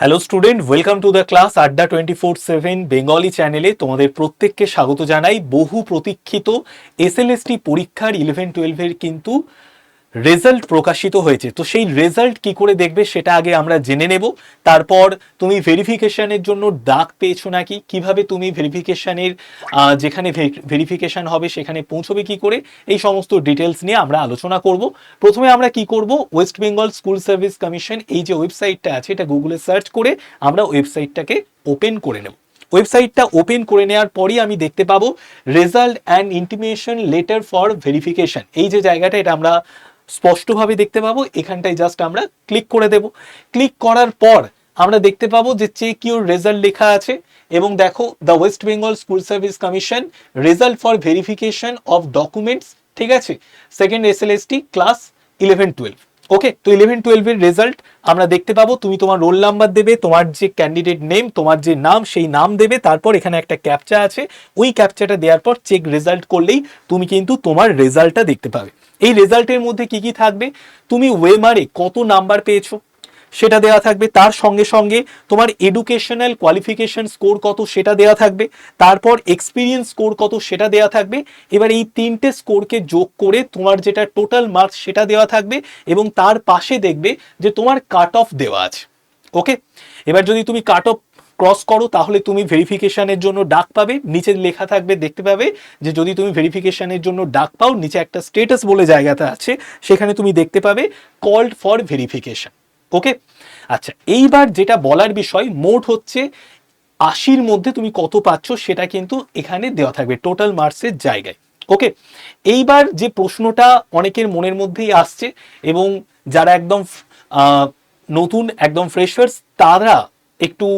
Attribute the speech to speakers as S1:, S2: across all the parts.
S1: Hello student welcome to the class আড্ডা twenty four seven Bengali চ্যানেলে তোমাদের প্রত্যেককে স্বাগত জানাই। বহু প্রতীক্ষিত এসএলএসটি পরীক্ষার ইলেভেন টুয়েলভের কিন্তু রেজাল্ট প্রকাশিত হয়েছে। তো সেই রেজাল্ট কি করে দেখবে সেটা আগে আমরা জেনে নেব। তারপর তুমি ভেরিফিকেশানের জন্য ডাক পেয়েছ নাকি? কীভাবে তুমি ভেরিফিকেশানের যেখানে ভেরিফিকেশান হবে সেখানে পৌঁছবে কি করে? এই সমস্ত ডিটেলস নিয়ে আমরা আলোচনা করব। প্রথমে আমরা কি করব? West Bengal school service commission এই যে ওয়েবসাইটটা আছে, এটা গুগলে সার্চ করে আমরা ওয়েবসাইটটাকে ওপেন করে নেব। ওয়েবসাইটটা ওপেন করে নেওয়ার পরই আমি দেখতে পাবো result and intimation letter for verification এই যে জায়গাটা, এটা আমরা স্পষ্টভাবে দেখতে পাবো, এখানটায় জাস্ট আমরা ক্লিক করে দেব। ক্লিক করার পর আমরা দেখতে পাবো যে চেক ইউর রেজাল্ট লেখা আছে এবং দেখো the West Bengal school service commission result for verification of documents ঠিক আছে? Second S L S T class eleven twelve okay তো ইলেভেন টুয়েলভের রেজাল্ট আমরা দেখতে পাবো, তুমি তোমার রোল নাম্বার দেবে, তোমার যে ক্যান্ডিডেট নেম তোমার যে নাম, সেই নাম দেবে, তারপর এখানে একটা ক্যাপচা আছে। ওই ক্যাপচাটা দেওয়ার পর চেক রেজাল্ট করলেই তুমি কিন্তু তোমার রেজাল্টটা দেখতে পাবে। এই রেজাল্টের মধ্যে কি কি থাকবে? তুমি ওয়েমারে কত নাম্বার পেয়েছ? সেটা দেওয়া থাকবে। তার সঙ্গে সঙ্গে তোমার এডুকেশনাল কোয়ালিফিকেশন স্কোর কত সেটা দেওয়া থাকবে। তারপর এক্সপিরিয়েন্স স্কোর কত সেটা দেওয়া থাকবে। এবার এই তিনটে স্কোরকে যোগ করে তোমার যেটা টোটাল মার্কস সেটা দেওয়া থাকবে এবং তার পাশে দেখবে যে তোমার কাট অফ দেওয়া আছে। ওকে? এবার যদি তুমি কাট অফ ক্রস করো, তাহলে তুমি ভেরিফিকেশনের জন্য ডাক পাবে। নিচে লেখা থাকবে, দেখতে পাবে যে যদি তুমি ভেরিফিকেশনের জন্য ডাক পাও, নিচে একটা স্টেটাস বলে জায়গাটা আছে, সেখানে তুমি দেখতে পাবে কল্ড ফর ভেরিফিকেশন ওকে আচ্ছা এইবার যেটা বলার বিষয়, মোট হচ্ছে আশির মধ্যে তুমি কত পাচ্ছ সেটা কিন্তু এখানে দেওয়া থাকবে টোটাল মার্কসের জায়গায়। ওকে এইবার যে প্রশ্নটা অনেকের মনের মধ্যেই আসছে এবং যারা একদম নতুন, একদম ফ্রেশার্স তারা একটু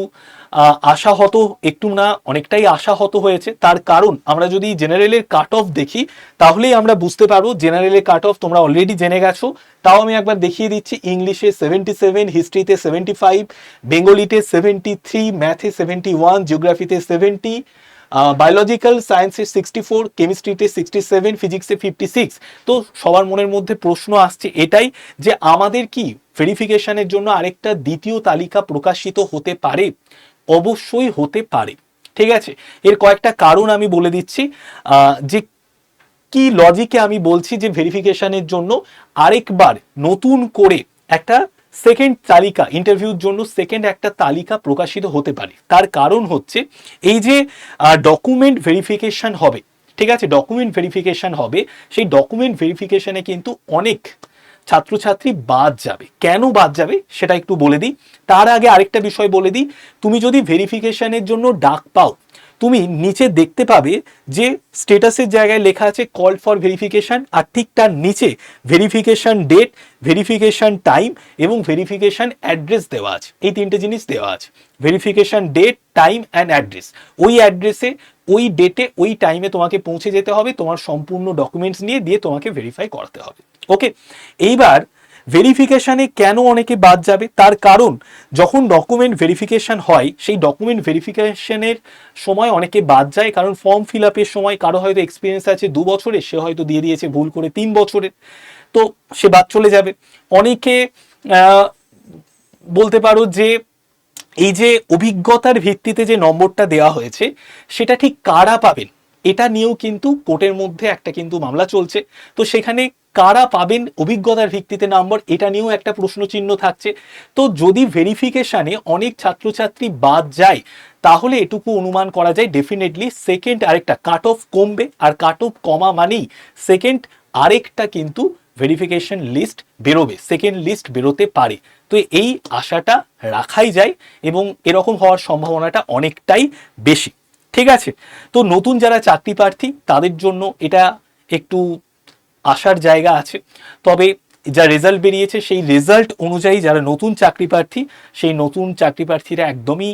S1: আশাহত, একটু না, অনেকটাই আশাহত হয়েছে। তার কারণ আমরা যদি জেনারেলের কাট অফ দেখি, তাহলেই আমরা বুঝতে পারব জেনারেলের কাট অফ তোমরা অলরেডি জেনে গেছো। তাও আমি একবার দেখিয়ে দিচ্ছি, ইংলিশে সেভেন্টি সেভেন হিস্ট্রিতে সেভেন্টি ফাইভ বেঙ্গলিতে সেভেন্টি থ্রি ম্যাথে সেভেন্টি ওয়ান জিওগ্রাফিতে সেভেন্টি বায়োলজিক্যাল সায়েন্সে সিক্সটি ফোর কেমিস্ট্রিতে সিক্সটি সেভেন ফিজিক্সে ফিফটি সিক্স তো সবার মনের মধ্যে প্রশ্ন আসছে এটাই যে আমাদের কি ভেরিফিকেশনের জন্য আরেকটা দ্বিতীয় তালিকা প্রকাশিত হতে পারে? অবশ্যই হতে পারে। ঠিক আছে? এর কয়েকটা কারণ আমি বলে দিচ্ছি। যে কি লজিকে আমি বলছি যে ভেরিফিকেশনের জন্য আরেকবার নতুন করে একটা সেকেন্ড তালিকা ইন্টারভিউর জন্য সেকেন্ড একটা তালিকা প্রকাশিত হতে পারে। তার কারণ হচ্ছে, এই যে ডকুমেন্ট ভেরিফিকেশন হবে, ঠিক আছে? ডকুমেন্ট ভেরিফিকেশন হবে, সেই ডকুমেন্ট ভেরিফিকেশনে কিন্তু অনেক ছাত্রছাত্রী বাদ যাবে। কেন বাদ যাবে? সেটা একটু বলে দিই। তার আগে আরেকটা বিষয় বলে দিই। তুমি যদি ভেরিফিকেশনের জন্য ডাক পাও তুমি নিচে দেখতে পাবে যে স্টেটাসের জায়গায় লেখা আছে কল ফর ভেরিফিকেশন আর ঠিক তার নিচে ভেরিফিকেশন ডেট ভেরিফিকেশন টাইম এবং ভেরিফিকেশন অ্যাড্রেস দেওয়া আছে। এই তিনটে জিনিস দেওয়া আছে। Verification date time and address ওই অ্যাড্রেসে ওই ডেটে ওই টাইমে তোমাকে পৌঁছে যেতে হবে, তোমার সম্পূর্ণ ডকুমেন্টস নিয়ে দিয়ে তোমাকে ভেরিফাই করাতে হবে। ওকে এইবার ভেরিফিকেশানে কেন অনেকে বাদ যাবে? তার কারণ, যখন ডকুমেন্ট ভেরিফিকেশান হয়, সেই ডকুমেন্ট ভেরিফিকেশনের সময় অনেকে বাদ যায়, কারণ ফর্ম ফিল আপের সময় কারও হয়তো এক্সপিরিয়েন্স আছে দু বছরের, সে হয়তো দিয়ে দিয়েছে ভুল করে তিন বছরের, তো সে বাদ চলে যাবে। অনেকে বলতে পারো যে এই যে অভিজ্ঞতার ভিত্তিতে যে নম্বরটা দেওয়া হয়েছে, সেটা ঠিক কারা পাবেন? এটা নিয়েও কিন্তু কোর্টের মধ্যে একটা কিন্তু মামলা চলছে। তো সেখানে কারা পাবেন অভিজ্ঞতার ভিত্তিতে নাম্বার, এটা নিয়েও একটা প্রশ্ন চিহ্ন থাকছে। তো যদি ভেরিফিকেশানে অনেক ছাত্রছাত্রী বাদ যায়, তাহলে এটুকু অনুমান করা যায় ডেফিনেটলি সেকেন্ড আরেকটা কাট অফ কমবে। আর কাট অফ কমা মানেই সেকেন্ড আরেকটা কিন্তু ভেরিফিকেশন লিস্ট বেরোবে সেকেন্ড লিস্ট বেরোতে পারে। তো এই আশাটা রাখাই যায় এবং এরকম হওয়ার সম্ভাবনাটা অনেকটাই বেশি। ঠিক আছে? তো নতুন যারা চাকরি প্রার্থী, তাদের জন্য এটা একটু আসার জায়গা আছে। তবে যা রেজাল্ট বেরিয়েছে, সেই রেজাল্ট অনুযায়ী যারা নতুন চাকরি প্রার্থী, সেই নতুন চাকরি প্রার্থীরা একদমই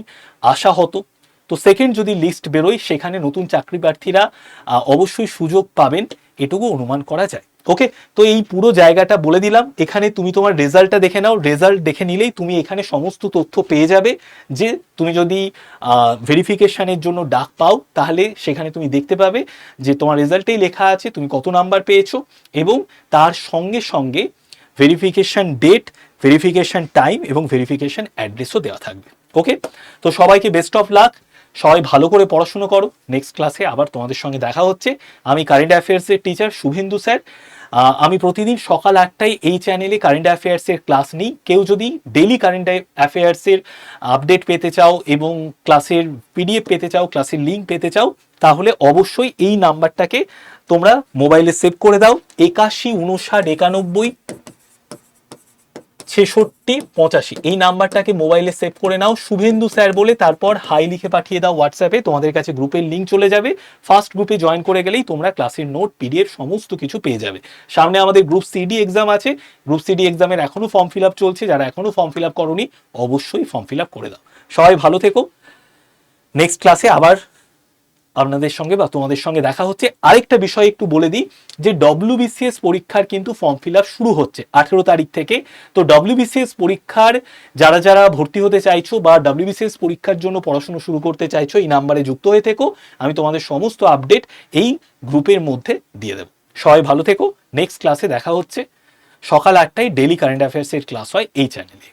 S1: আশা হতো তো সেকেন্ড যদি লিস্ট বেরোয়, সেখানে নতুন চাকরি প্রার্থীরা অবশ্যই সুযোগ পাবেন। এটুকু অনুমান করা যায়। ওকে তো এই পুরো জায়গাটা বলে দিলাম। এখানে তুমি তোমার রেজাল্টটা দেখে নাও। রেজাল্ট দেখে নিলেই তুমি এখানে সমস্ত তথ্য পেয়ে যাবে যে তুমি যদি ভেরিফিকেশনের জন্য ডাক পাও, তাহলে সেখানে তুমি দেখতে পাবে যে তোমার রেজাল্টেই লেখা আছে, তুমি কত নাম্বার পেয়েছ এবং তার সঙ্গে সঙ্গে ভেরিফিকেশন ডেট ভেরিফিকেশন টাইম এবং ভেরিফিকেশন অ্যাড্রেসও দেওয়া থাকবে। ওকে তো সবাইকে বেস্ট অফ লাক সবাই ভালো করে পড়াশুনো করো। নেক্সট ক্লাসে আবার তোমাদের সঙ্গে দেখা হচ্ছে। আমি কারেন্ট অ্যাফেয়ার্সের টিচার শুভেন্দু স্যার। আমি প্রতিদিন সকাল আটটায় এই চ্যানেলে কারেন্ট অ্যাফেয়ার্সের ক্লাস নিই। কেউ যদি ডেলি কারেন্ট অ্যাফেয়ার্সের আপডেট পেতে চাও এবং ক্লাসের পিডিএফ পেতে চাও ক্লাসের লিঙ্ক পেতে চাও, তাহলে অবশ্যই এই নাম্বারটাকে তোমরা মোবাইলে সেভ করে দাও। একাশি, উনষাট, একানব্বই ছেষট্টি, পঁচাশি। এই নাম্বারটাকে মোবাইলে সেভ করে নাও। শুভেন্দু স্যার বলে তারপর হাই লিখে পাঠিয়ে দাও হোয়াটসঅ্যাপে তোমাদের কাছে গ্রুপের লিঙ্ক চলে যাবে। ফার্স্ট গ্রুপে জয়েন করে গেলেই তোমরা ক্লাসের নোট পিডিএফ সমস্ত কিছু পেয়ে যাবে। সামনে আমাদের গ্রুপ সিডি এক্সাম আছে। গ্রুপ সিডি এক্সামের এখনও ফর্ম ফিল আপ চলছে। যারা এখনও ফর্ম ফিল আপ করনি, অবশ্যই ফর্ম ফিল আপ করে দাও। সবাই ভালো থেকো। নেক্সট ক্লাসে আবার আপনাদের সঙ্গে বা তোমাদের সঙ্গে দেখা হচ্ছে। আরেকটা বিষয় একটু বলে দিই, যে ডব্লিউবিসিএস পরীক্ষার কিন্তু ফর্ম ফিল আপ শুরু হচ্ছে আঠেরো তারিখ থেকে। তো ডব্লিউবিসিএস পরীক্ষার যারা যারা ভর্তি হতে চাইছো বা ডব্লিউবিসিএস পরীক্ষার জন্য পড়াশোনা শুরু করতে চাইছো, এই নাম্বারে যুক্ত হয়ে থেকো। আমি তোমাদের সমস্ত আপডেট এই গ্রুপের মধ্যে দিয়ে দেবো। সবাই ভালো থেকো। নেক্সট ক্লাসে দেখা হচ্ছে। সকাল আটটায় ডেলি কারেন্ট অ্যাফেয়ার্সের ক্লাস হয় এই চ্যানেলে